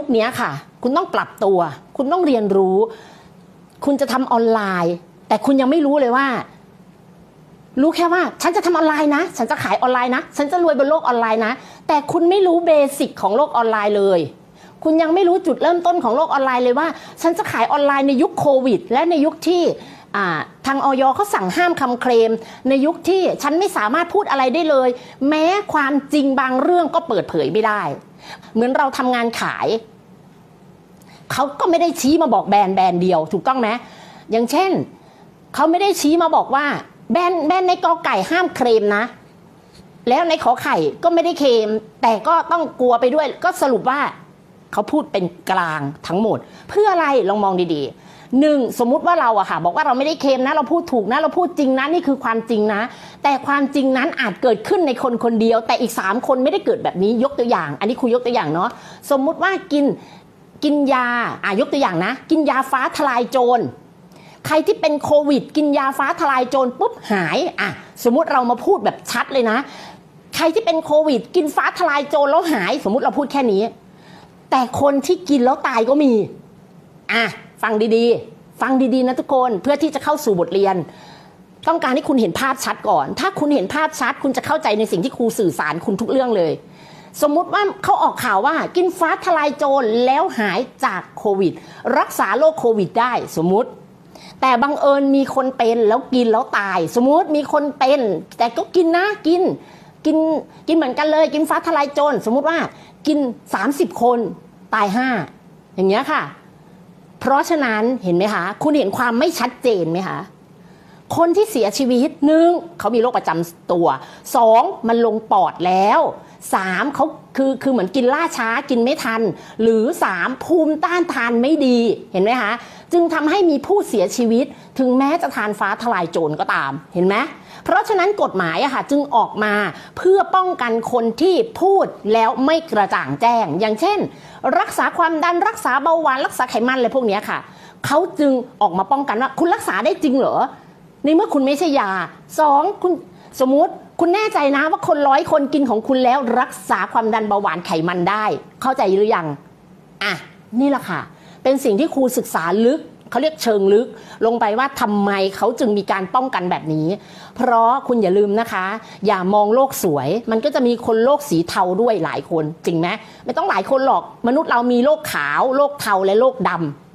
ยุคเนี้ยค่ะ คุณต้องปรับตัว คุณต้องเรียนรู้ คุณจะทำออนไลน์ แต่คุณยังไม่รู้เลยว่า รู้แค่ว่า ฉันจะทำออนไลน์นะ ฉันจะขายออนไลน์นะ ฉันจะรวยบนโลกออนไลน์นะ แต่คุณไม่รู้เบสิกของโลกออนไลน์เลย คุณยังไม่รู้จุดเริ่มต้นของโลกออนไลน์เลยว่า ฉันจะขายออนไลน์ในยุคโควิด และในยุคที่ทางออยเขาสั่งห้ามคำเคลม ในยุคที่ฉันไม่สามารถพูดอะไรได้เลย แม้ความจริงบางเรื่องก็เปิดเผยไม่ได้ เหมือนเราทำงานขาย เขาก็ไม่ได้ชี้มาบอกแบรนด์แบรนด์เดียวถูกต้องไหมอย่างเช่น เขาไม่ได้ชี้มาบอกว่า แบรนด์แบรนด์ในกอไก่ห้ามเคลมนะ แล้วในขอไข่ก็ไม่ได้เคลมแต่ก็ต้องกลัวไปด้วย ก็สรุปว่าเขาพูดเป็นกลางทั้งหมด เพื่ออะไรลองมองดีๆหนึ่งสมมุติว่าเราอะค่ะ บอกว่าเราไม่ได้เคมนะเราพูดถูกนะ เราพูดจริงนะนี่คือความจริงนะ แต่ความจริงนั้นอาจเกิดขึ้นในคนคนเดียว แต่อีกสามคนไม่ได้เกิดแบบนี้ยกตัวอย่าง อันนี้ครูยกตัวอย่างเนาะสมมุติว่ากิน กินยาอะยกตัวอย่างนะ กินยาฟ้าทลายโจรใครที่เป็นโควิด กินยาฟ้าทลายโจรปุ๊บหายอะสมมุติเรามาพูดแบบชัดเลยนะ ใครที่เป็นโควิด กินฟ้าทลายโจรแล้วหาย สมมุติเราพูดแค่นี้ แต่คนที่กินแล้วตายก็มีอะฟังดีๆ ฟังดีๆนะทุกคนเพื่อที่จะเข้าสู่บทเรียน ต้องการให้คุณเห็นภาพชัดก่อน ถ้าคุณเห็นภาพชัด คุณจะเข้าใจในสิ่งที่ครูสื่อสารคุณทุกเรื่องเลย สมมุติว่าเขาออกข่าวว่ากินฟ้าทลายโจรแล้วหายจากโควิด รักษาโรคโควิดได้สมมุติ แต่บังเอิญมีคนเป็นแล้วกินแล้วตาย สมมุติมีคนเป็น แต่ก็กินนะกินกินกินเหมือนกันเลย กินฟ้าทลายโจรสมมุติว่ากิน 30 คนตาย 5 อย่างเงี้ยค่ะ เพราะฉะนั้นเห็นไหมคะ คุณเห็นความไม่ชัดเจนไหมคะคนที่เสียชีวิตหนึ่งเขามีโรคประจำตัวสองมันลงปอดแล้ว สามเขาคือคือเหมือนกินล่าช้ากินไม่ทัน หรือสามภูมิต้านทานไม่ดีเห็นไหมคะจึงทำให้มีผู้เสียชีวิต ถึงแม้จะทานฟ้าทลายโจรก็ตามเห็นไหมเพราะฉะนั้นกฎหมายอะค่ะจึงออกมาเพื่อป้องกันคนที่พูดแล้วไม่กระจ่างแจ้ง อย่างเช่น รักษาความดันรักษาเบาหวานรักษาไขมันอะไรพวกนี้ค่ะเขาจึงออกมาป้องกันว่า คุณรักษาได้จริงเหรอในเมื่อคุณไม่ใช่ยาสองคุณ สมมุติคุณแน่ใจนะว่าคนร้อยคนกินของคุณแล้วรักษาความดันเบาหวานไขมันได้ เข้าใจหรือยัง อะ นี่แหละค่ะ เป็นสิ่งที่ครูศึกษาลึกเขาเรียกเชิงลึก ลงไปว่าทำไมเขาจึงมีการป้องกันแบบนี้ เพราะคุณอย่าลืมนะคะ อย่ามองโลกสวย มันก็จะมีคนโลกสีเทาด้วยหลายคน จริงไหมไม่ต้องหลายคนหรอกมนุษย์เรามีโลกขาว โลกเทาและโลกดำ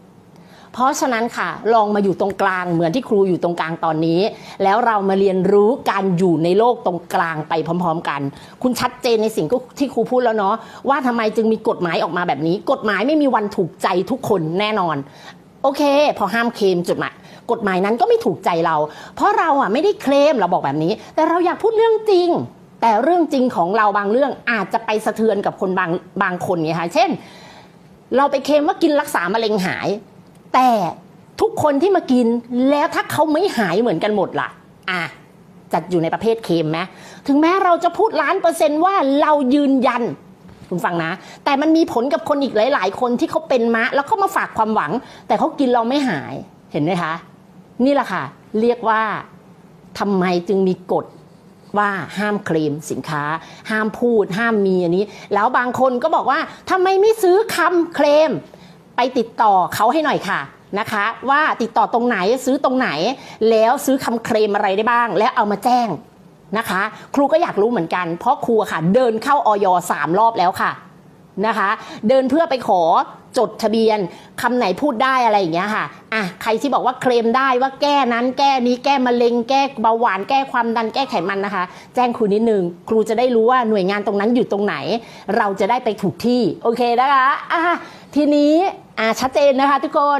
เพราะฉะนั้นค่ะ ลองมาอยู่ตรงกลางเหมือนที่ครูอยู่ตรงกลางตอนนี้ แล้วเรามาเรียนรู้การอยู่ในโลกตรงกลางไปพร้อม ๆ กัน คุณชัดเจนในสิ่งที่ครูพูดแล้วเนาะว่าทำไมจึงมีกฎหมายออกมาแบบนี้ กฎหมายไม่มีวันถูกใจทุกคนแน่นอน โอเค พอห้ามเคลมจุดหมายกฎหมายนั้นก็ไม่ถูกใจเรา เพราะเราอะไม่ได้เคลมเราบอกแบบนี้ แต่เราอยากพูดเรื่องจริง แต่เรื่องจริงของเราบางเรื่องอาจจะไปสะเทือนกับคนบางบางคนไงคะเช่น เราไปเคลมว่ากินรักษามะเร็งหาย แต่ทุกคนที่มากินแล้วถ้าเขาไม่หายเหมือนกันหมดล่ะ อะจัดอยู่ในประเภทเค็มไหมถึงแม้เราจะพูดล้านเปอร์เซนต์ว่าเรายืนยันคุณฟังนะ แต่มันมีผลกับคนอีกหลาย ๆ คนที่เขาเป็นมะ แล้วเขามาฝากความหวัง แต่เขากินเราไม่หายเห็นไหมคะ นี่แหละค่ะ เรียกว่าทำไมจึงมีกฎว่าห้ามเคลมสินค้า ห้ามพูด ห้ามมีอันนี้ แล้วบางคนก็บอกว่าทำไมไม่ซื้อคำเคลม ไปติดต่อเขาให้หน่อยค่ะนะคะว่าติดต่อตรงไหนซื้อตรงไหน แล้วซื้อคำเคลมอะไรได้บ้าง แล้วเอามาแจ้งนะคะ ครูก็อยากรู้เหมือนกัน เพราะครูค่ะ เดินเข้าออยสามรอบแล้วค่ะนะคะ เดินเพื่อไปขอจดทะเบียนคำไหนพูดได้อะไรอย่างเงี้ยค่ะอะใครที่บอกว่าเคลมได้ว่าแก้นั้นแก้นี้แก้มะเร็งแก้เบาหวานแก้ความดันแก้ไขมันนะคะ แจ้งครูนิดนึงครูจะได้รู้ว่าหน่วยงานตรงนั้นอยู่ตรงไหน เราจะได้ไปถูกที่โอเคนะคะอะ ทีนี้อ่าชัดเจนนะคะทุกคน